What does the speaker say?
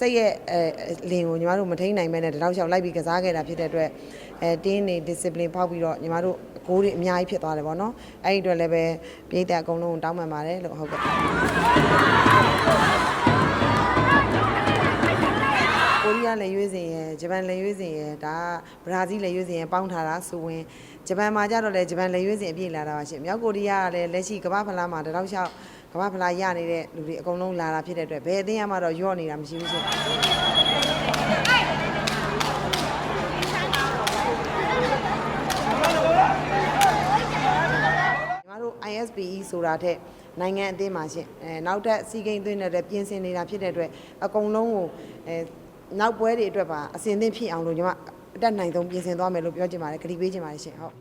စိတ်ရဲ့အဲလင်ကိုညီမတို့မထိန်နိုင်မဲနဲ့တတောက်လျှောက်လိုက်ပြီးကစားခဲ့တာဖြစ်တဲ့အတွက်အဲတင်းနေ discipline ဖောက်ပြီးတော့ညီမတို့ဂိုးတွေအများကြီးဖြစ်သွားတယ်ပေါ့နော်အဲ့ဒီအတွက်လည်းပဲပြည်သက်အကုန်လုံးကိုတောင်းပန်ပါတယ်လို့ဟုတ်ကဲ့ကိုရီးယားလည်းရွေးစင်ရယ်ဂျပန်လည်းရွေးစင်ရယ်ဒါကဘရာဇီးလည်းရွေးစင်ရယ်ပေါင်းထားတာဆိုဝင်ဂျပန်မှာကြတော့လေဂျပန်လည်းရွေးစင်အပြည့်လာတာပါရှင်မြောက်ကိုရီးယားကလည်းလက်ရှိကမ္ဘာဖလားမှာတတောက်လျှောက် ကမ္ဘာဖလားရနေတဲ့လူတွေအကုန်လုံးလာတာဖြစ်တဲ့အတွက်ဘယ်အသင်းမှတော့ညော့နေတာမရှိဘူးရှင်ညီမတို့ ISPE ဆိုတာထက်နိုင်ငံအသင်းမှာရှင်အဲနောက်ထပ်စီကိန်းသွင်းတဲ့ပြင်ဆင်နေတာဖြစ်တဲ့အတွက်အကုန်လုံးကိုအဲနောက်ပွဲတွေအတွက်ပါအစင်သင့်ဖြစ်အောင်လို့ညီမအတက်နိုင်ဆုံးပြင်ဆင်သွားမယ်လို့ပြောချင်ပါတယ်ခရီးပေးချင်ပါတယ်ရှင်ဟုတ်